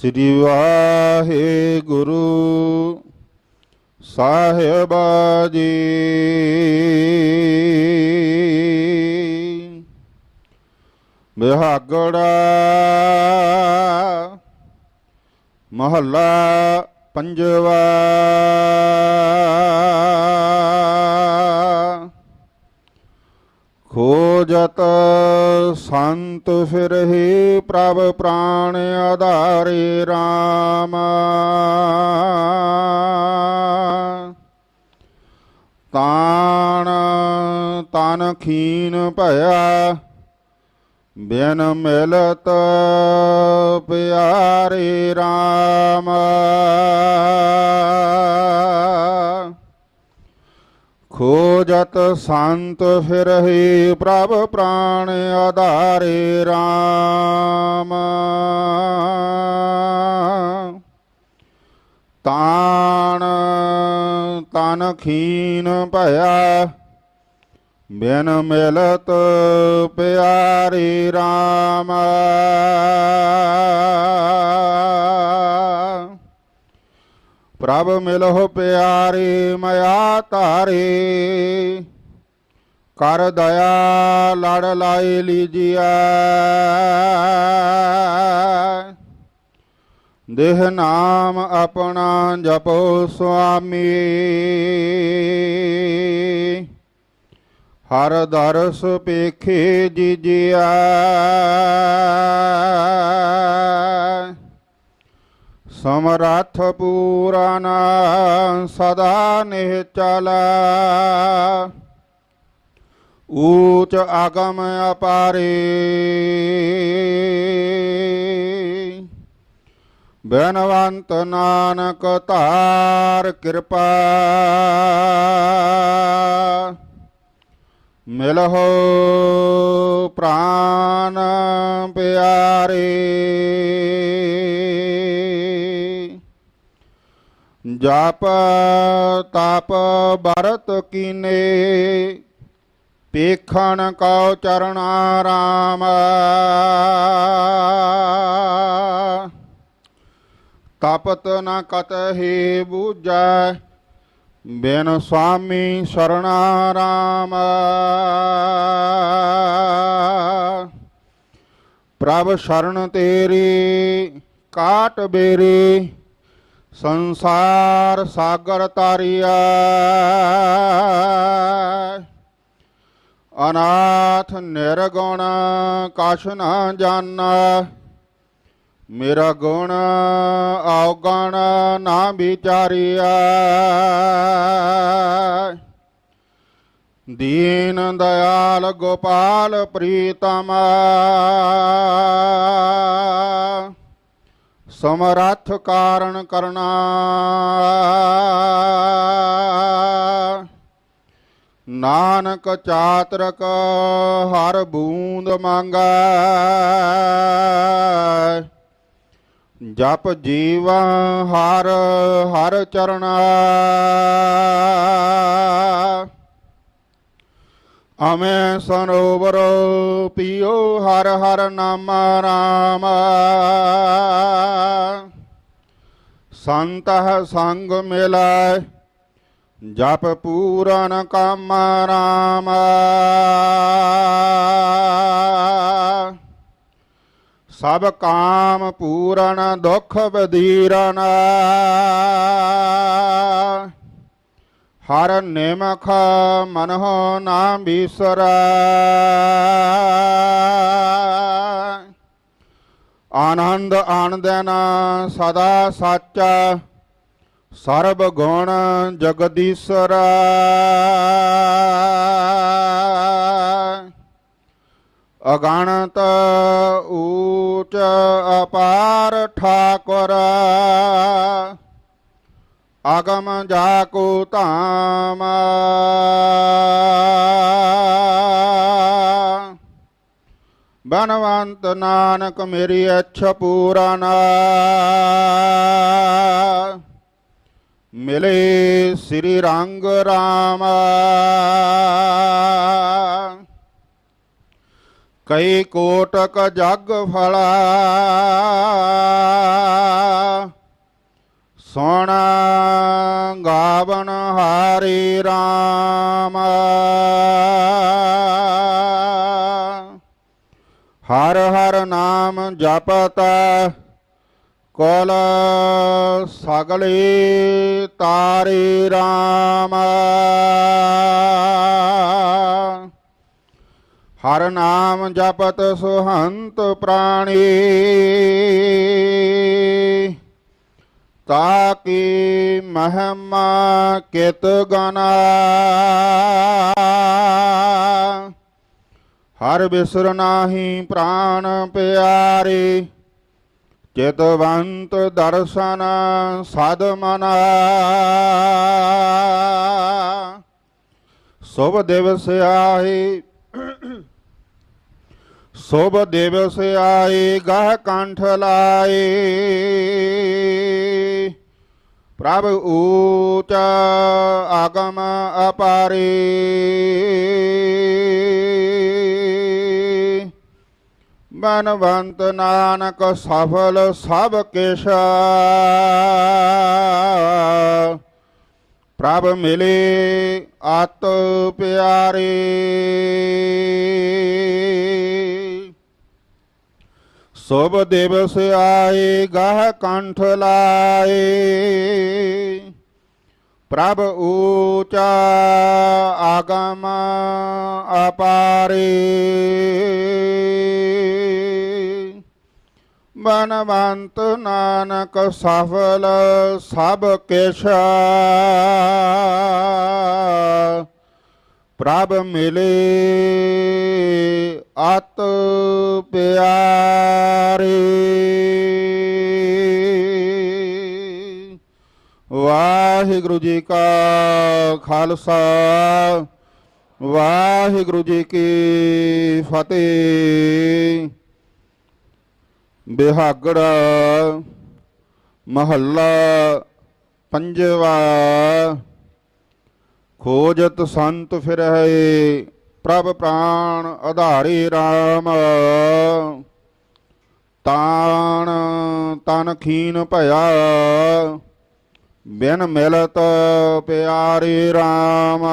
ਸ੍ਰੀ ਵਾਹਿਗੁਰੂ ਸਾਹਿਬ ਜੀ ਬਿਹਾਗੜਾ ਮਹੱਲਾ ਪੰਜਵਾ। ਖੋਜਤ ਸੰਤ ਫਿਰਹਿ ਪ੍ਰਭ ਪ੍ਰਾਣ ਆਧਾਰੇ RAM ਤਾਣ ਤਨ ਖੀਨ ਭਇਆ, ਬਿਨ ਮਿਲਤ ਪਿਆਰੇ RAM ਖੋਜਤ ਸੰਤ ਫਿਰਹਿ ਪ੍ਰਭ ਪ੍ਰਾਣ ਆਧਾਰੇ RAM ਤਾਣ ਤਨ ਖੀਨ ਭਇਆ, ਬਿਨ ਮਿਲਤ ਪਿਆਰੀ RAM ਪ੍ਰਭ ਮਿਲਹੁ ਪਿਆਰੀ ਮਿਆ ਤਾਰੇ ਕਰ ਦਇਆ, ਲੜ ਲਾਈ ਲੀਜੀਐ। ਦੇਹ ਨਾਮ ਆਪਣਾ ਜਪੋ ਸੁਆਮੀ। ਹਰ ਦਰਸ ਪੇਖੇ ਜੀਜਿਆ ਸਮਰੱਥ ਪੂਰਨ ਸਦਾ ਨਿਹਚਲ ਊਚ ਆਗਮ ਅਪਾਰੇ। ਬਨਵੰਤ ਨਾਨਕ ਧਾਰ ਕਿਰਪਾ। ਮਿਲਹੁ ਪ੍ਰਾਨ ਪਿਆਰੇ। ਜਪ ਤਪ ਬਰਤ ਕੀਨੇ, ਪੇਖਣ ਕਉ ਚਰਣਾ ਰਾਮ ਤਪਤ ਨ ਕਤਹਿ ਬੂਝੈ, ਬਿਨ ਸੁਆਮੀ ਸਰਣਾ ਰਾਮ ਪ੍ਰਭ ਸ਼ਰਨ ਤੇਰੀ, ਕਾਟ ਬੇਰੀ ਸੰਸਾਰ ਸਾਗਰ ਤਾਰਿਆ ਅਨਾਥ ਨਿਰਗੁਣ ਕਛ ਨਾ ਜਾਣਾ ਮੇਰਾ ਗੁਣ ਔਗਣ ਨਾ ਵਿਚਾਰਿਆ ਦੀਨ ਦਇਆਲ ਗੋਪਾਲ ਪ੍ਰੀਤਮ। ਸਮਰੱਥ ਕਾਰਨ ਕਰਨਾ। ਨਾਨਕ ਚਾਤਰਕ ਹਰ ਬੂੰਦ ਮੰਗੈ। ਜਪ ਜੀਵ ਹਰ ਹਰ ਚਰਣਾ। ਅਮੇ ਸਰੋਵਰ ਪੀਓ ਹਰ ਹਰ ਨਾਮ ਰਾਮ। ਸੰਤਹ ਸੰਗ ਮਿਲੈ, ਜਪ ਪੂਰਨ ਕਾਮ ਰਾਮ। ਸਭ ਕਾਮ ਪੂਰਨ, ਦੁਖ ਬਧੀਰਨ ਹਰ ਨਿਮਖ ਮਨਹੁ ਨਾਮ ਬਿਸਰੈ ਆਨੰਦ ਆਨੰਦਨ ਸਦਾ ਸੱਚ ਸਰਬ ਗੁਣ ਜਗਦੀਸ਼ਰ। ਅਗਣਤ ਊਚ ਅਪਾਰ ਠਾਕੁਰ। ਆਗਮ ਜਾ ਧਾਮ। ਬਨਵੰਤ ਨਾਨਕ ਮੇਰੀ ਅੱਛ ਪੂਰਨ। ਮਿਲੇ ਸ੍ਰੀ ਰੰਗ ਰਾਮ। ਕਈ ਕੋਟਕ ਜਗ ਫਲਾ। ਸੋਣਾ ਗਾਵਨ ਹਾਰੀ ਰਾਮ। ਹਰ ਹਰ ਨਾਮ ਜਪਤਾ, ਕੋਲ ਸਗਲੇ ਤਾਰੇ ਰਾਮ। ਹਰ ਨਾਮ ਜਪਤ ਸੁਹੰਤ ਪ੍ਰਾਣੀ, ਤਾਕੀ ਮਹਿਮਾ ਕਿਤ ਗਨਾ। ਹਰ ਬਿਸਰ ਨਾਹੀ ਪ੍ਰਾਨ ਪਿਆਰੇ, ਚਿਤਵੰਤ ਦਰਸ਼ਨ ਸਦ ਮਨਾ। ਸੁਭ ਦਿਵਸ ਆਏ ਸੁਭ ਦਿਵਸ ਆਏ ਗਹ ਕੰਠ ਲਾਏ। ਪ੍ਰਭ ਊਚ ਆਗਮ ਅਪਾਰੇ। ਬਨਵੰਤ ਨਾਨਕ ਸਫਲ ਸਭ ਕਿਛ। ਪ੍ਰਭ ਮਿਲੇ ਆਤ ਪਿਆਰੇ। ਸੋਭ ਦਿਵਸ ਆਏ ਗਹ ਕੰਠ ਲਾਏ। ਪ੍ਰਭ ਊਚਾ ਆਗਮ ਅਪਾਰੇ। ਬਨਵੰਤ ਨਾਨਕ ਸਫਲ ਸਭ ਕਿਛ ਪ੍ਰਭ ਮਿਲੇ ਅਤ ਪਿਆਰੇ। ਵਾਹਿਗੁਰੂ ਜੀ ਕਾ ਖਾਲਸਾ, ਵਾਹਿਗੁਰੂ ਜੀ ਕੀ ਫਤਿਹ। ਬਿਹਾਗੜ, ਮਹੱਲਾ ਪੰਜਵਾ, ਖੋਜਤ ਸੰਤ ਫਿਰਹਿ, ਪ੍ਰਭ ਪ੍ਰਾਣ ਆਧਾਰੇ RAM ਤਾਣ ਤਨ ਖੀਨ ਭਇਆ, ਬਿਨ ਮਿਲਤ ਪਿਆਰੇ RAM